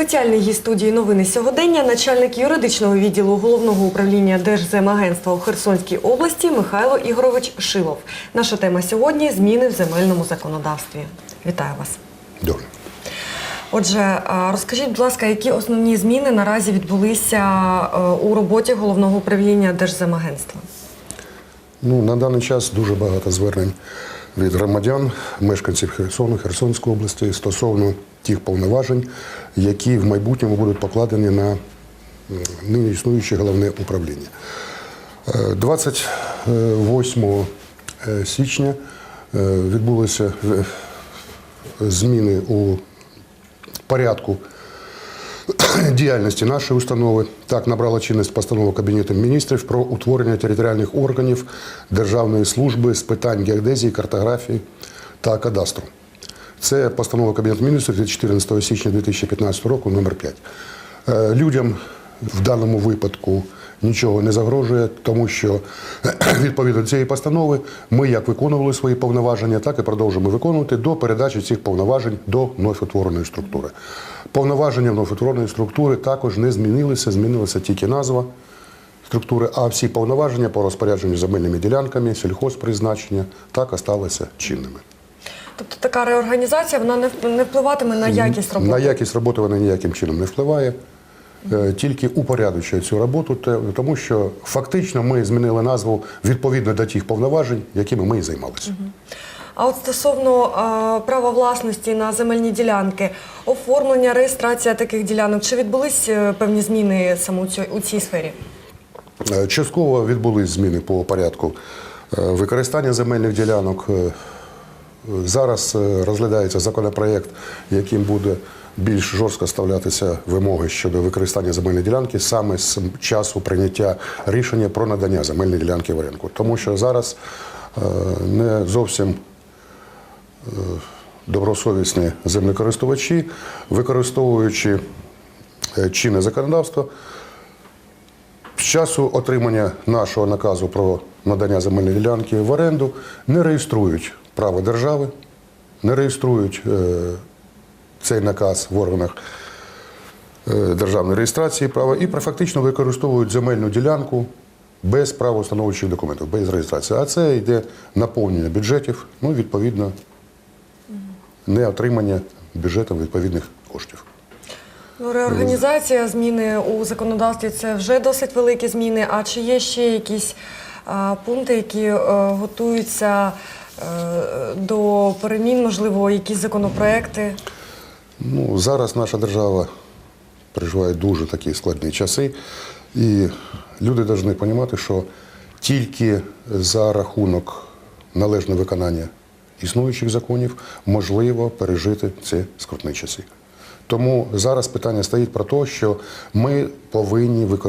Спеціальний гість студії новини сьогодення, начальник юридичного відділу головного управління Держземагентства у Херсонській області Михайло Ігорович Шилов. Наша тема сьогодні зміни в земельному законодавстві. Вітаю вас. Добре. Отже, розкажіть, будь ласка, які основні зміни наразі відбулися у роботі головного управління Держземагентства? Ну, на даний час дуже багато звернень від громадян, мешканців Херсону, Херсонської області стосовно тих повноважень, які в майбутньому будуть покладені на нині існуюче головне управління. Е, 28 е, січня е, відбулися е, зміни у порядку діяльності нашої установи. Так набрала чинність постанова Кабінету міністрів про утворення територіальних органів Державної служби з питань геодезії, картографії та кадастру. Це постанова Кабінету міністрів від 14 січня 2015 року, номер 5. Е, Людям в даному випадку нічого не загрожує, тому що відповідно до цієї постанови ми як виконували свої повноваження, так і продовжуємо виконувати до передачі цих повноважень до вновь утвореної структури. Повноваження вновь утвореної структури також не змінилися, змінилася тільки назва структури, а всі повноваження по розпорядженню земельними ділянками, сільхозпризначення так осталися чинними. Тобто така реорганізація вона не не впливатиме на якість роботи? На якість роботи вона ніяким чином не впливає. Е, Тільки упорядочує цю роботу, тому що фактично ми змінили назву відповідно до тих повноважень, якими ми і займалися. А от стосовно е, права власності на земельні ділянки, оформлення, реєстрація таких ділянок, чи відбулись е, певні зміни саме у цій, у цій сфері? Е, Частково відбулись зміни по порядку використання земельних ділянок. Зараз розглядається законопроєкт, яким буде більш жорстко ставлятися вимоги щодо використання земельної ділянки саме з часу прийняття рішення про надання земельної ділянки в оренду. Тому що зараз е, не зовсім е, добросовісні землекористувачі, використовуючи е, чинне законодавство, з часу отримання нашого наказу про надання земельної ділянки в оренду не реєструють право держави, не реєструють цей наказ в органах е, державної реєстрації права і фактично використовують земельну ділянку без правоустановчих документів, без реєстрації. А це йде наповнення бюджетів, ну, відповідно, не отримання бюджетом відповідних коштів. Ну, реорганізація, зміни у законодавстві це вже досить великі зміни. А чи є ще якісь а, пункти, які е, готуються е, до перемін, можливо, якісь законопроекти? Ну, зараз наша держава переживає дуже такі складні часи, і люди повинні розуміти, що тільки за рахунок належного виконання існуючих законів можливо пережити ці скрутні часи. Тому зараз питання стоїть про те, що ми повинні е,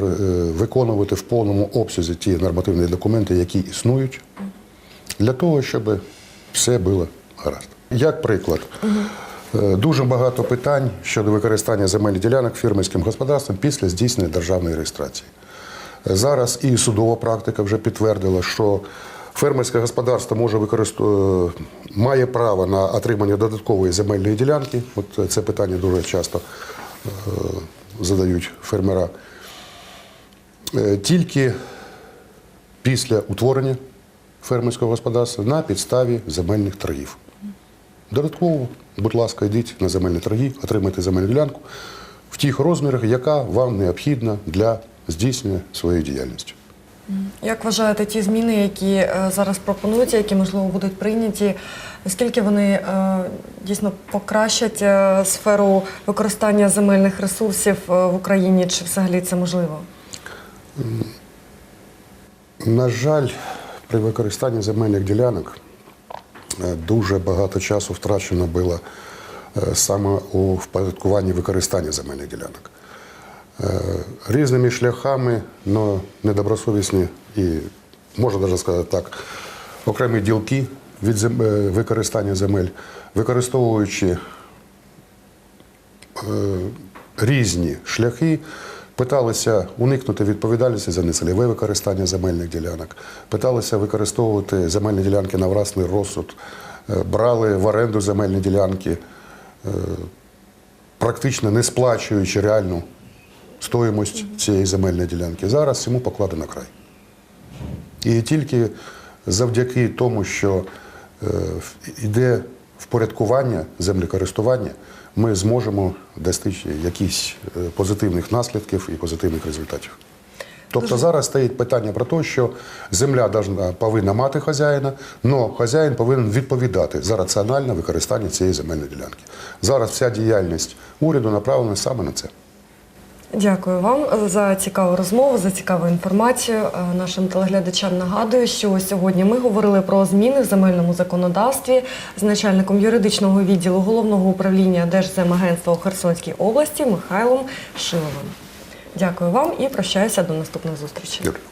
виконувати в повному обсязі ті нормативні документи, які існують, для того, щоб все було гаразд. Як приклад, дуже багато питань щодо використання земельних ділянок фірмерським господарством після здійснення державної реєстрації. Е, Зараз і судова практика вже підтвердила, що фермерське господарство може використовувати, має право на отримання додаткової земельної ділянки. От це питання дуже часто е, задають фермера. Е, Тільки після утворення фермерського господарства на підставі земельних торгів. Додатково, будь ласка, йдіть на земельні торги, отримайте земельну ділянку в тих розмірах, яка вам необхідна для здійснення своєї діяльності. Як вважаєте, ті зміни, які е, зараз пропонуються, які можливо будуть прийняті, наскільки вони е, дійсно покращать е, сферу використання земельних ресурсів в Україні, чи взагалі це можливо? На жаль, при використанні земельних ділянок дуже багато часу втрачено було е, саме у впорядкуванні використання земельних ділянок. Е, Різними шляхами, але недобросовісні і, можна навіть сказати так, окремі ділки від зем- е, використання земель, використовуючи е, різні шляхи, питалися уникнути відповідальності за нецільове використання земельних ділянок, питалися використовувати земельні ділянки на власний розсуд, е, брали в оренду земельні ділянки. Е, практично не сплачуючи реальну стоїмость цієї земельної ділянки. Зараз йому покладено край. І тільки завдяки тому, що е, йде впорядкування землекористування, ми зможемо достичь якихось е, позитивних наслідків і позитивних результатів. Тобто зараз стоїть питання про те, що земля повинна мати хазяїна, але хазяїн повинен відповідати за раціональне використання цієї земельної ділянки. Зараз вся діяльність уряду направлена саме на це. Дякую вам е, за цікаву розмову, за цікаву інформацію. Е, Нашим телеглядачам нагадую, що сьогодні ми говорили про зміни в земельному законодавстві з начальником юридичного відділу головного управління Держземагентства у Херсонській області Михайлом Шиловим. Дякую вам і прощаюся до наступних зустрічей. Дякую.